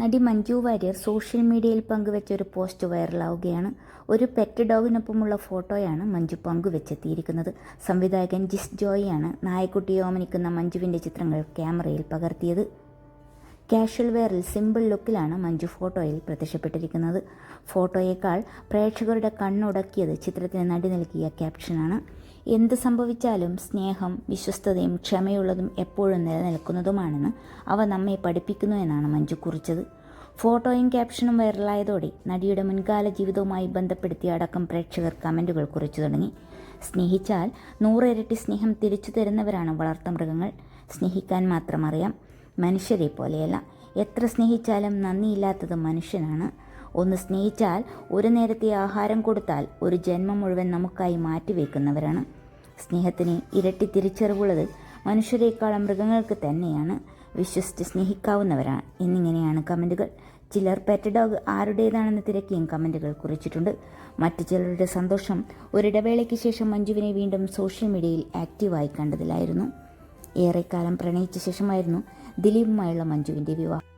നടി മഞ്ജു വാര്യർ സോഷ്യൽ മീഡിയയിൽ പങ്കുവെച്ച ഒരു പോസ്റ്റ് വൈറലാവുകയാണ്. ഒരു പെറ്റ് ഡോഗിനൊപ്പമുള്ള ഫോട്ടോയാണ് മഞ്ജു പങ്കുവെച്ചെത്തിയിരിക്കുന്നത്. സംവിധായകൻ ജിസ് ജോയിയാണ് നായക്കുട്ടിയെ ഓമനിക്കുന്ന മഞ്ജുവിന്റെ ചിത്രങ്ങൾ ക്യാമറയിൽ പകർത്തിയത്. കാഷ്വൽ വെയറിൽ സിമ്പിൾ ലുക്കിലാണ് മഞ്ജു ഫോട്ടോയിൽ പ്രത്യക്ഷപ്പെട്ടിരിക്കുന്നത്. ഫോട്ടോയേക്കാൾ പ്രേക്ഷകരുടെ കണ്ണുടക്കിയത് ചിത്രത്തിന് നടി നൽകിയ ക്യാപ്ഷനാണ്. എന്ത് സംഭവിച്ചാലും സ്നേഹം വിശ്വസ്തതയും ക്ഷമയുള്ളതും എപ്പോഴും നിലനിൽക്കുന്നതുമാണെന്ന് അവ നമ്മെ പഠിപ്പിക്കുന്നു എന്നാണ് മഞ്ജു കുറിച്ചത്. ഫോട്ടോയും ക്യാപ്ഷനും വൈറലായതോടെ നടിയുടെ മുൻകാല ജീവിതവുമായി ബന്ധപ്പെടുത്തി അടക്കം പ്രേക്ഷകർ കമന്റുകൾ കുറിച്ചു തുടങ്ങി. സ്നേഹിച്ചാൽ നൂറിരട്ടി സ്നേഹം തിരിച്ചു തരുന്നവരാണ് വളർത്തുമൃഗങ്ങൾ സ്നേഹിക്കാൻ മാത്രം അറിയാം. മനുഷ്യരെ പോലെയല്ല എത്ര സ്നേഹിച്ചാലും നന്ദിയില്ലാത്തത് മനുഷ്യനാണ്. ഒന്ന് സ്നേഹിച്ചാൽ ഒരു നേരത്തെ ആഹാരം കൊടുത്താൽ ഒരു ജന്മം മുഴുവൻ നമുക്കായി മാറ്റിവെക്കുന്നവരാണ്. സ്നേഹത്തിന് ഇരട്ടി തിരിച്ചറിവുള്ളത് മനുഷ്യരെക്കാളും മൃഗങ്ങൾക്ക് തന്നെയാണ്. വിശ്വസിച്ച് സ്നേഹിക്കാവുന്നവരാണ്. എന്നിങ്ങനെയാണ് കമന്റുകൾ ചിലർ പെറ്റ് ഡോഗ് ആരുടേതാണെന്ന് തിരക്കിയും കമന്റുകൾ കുറിച്ചിട്ടുണ്ട്. മറ്റു ചിലരുടെ സന്തോഷം ഒരിടവേളയ്ക്ക് ശേഷം മഞ്ജുവിനെ വീണ്ടും സോഷ്യൽ മീഡിയയിൽ ആക്റ്റീവായി കണ്ടതിലായിരുന്നു. ഏറെക്കാലം പ്രണയിച്ച ശേഷമായിരുന്നു ദിലീപുമായുള്ള മഞ്ജുവിന്റെ വിവാഹം.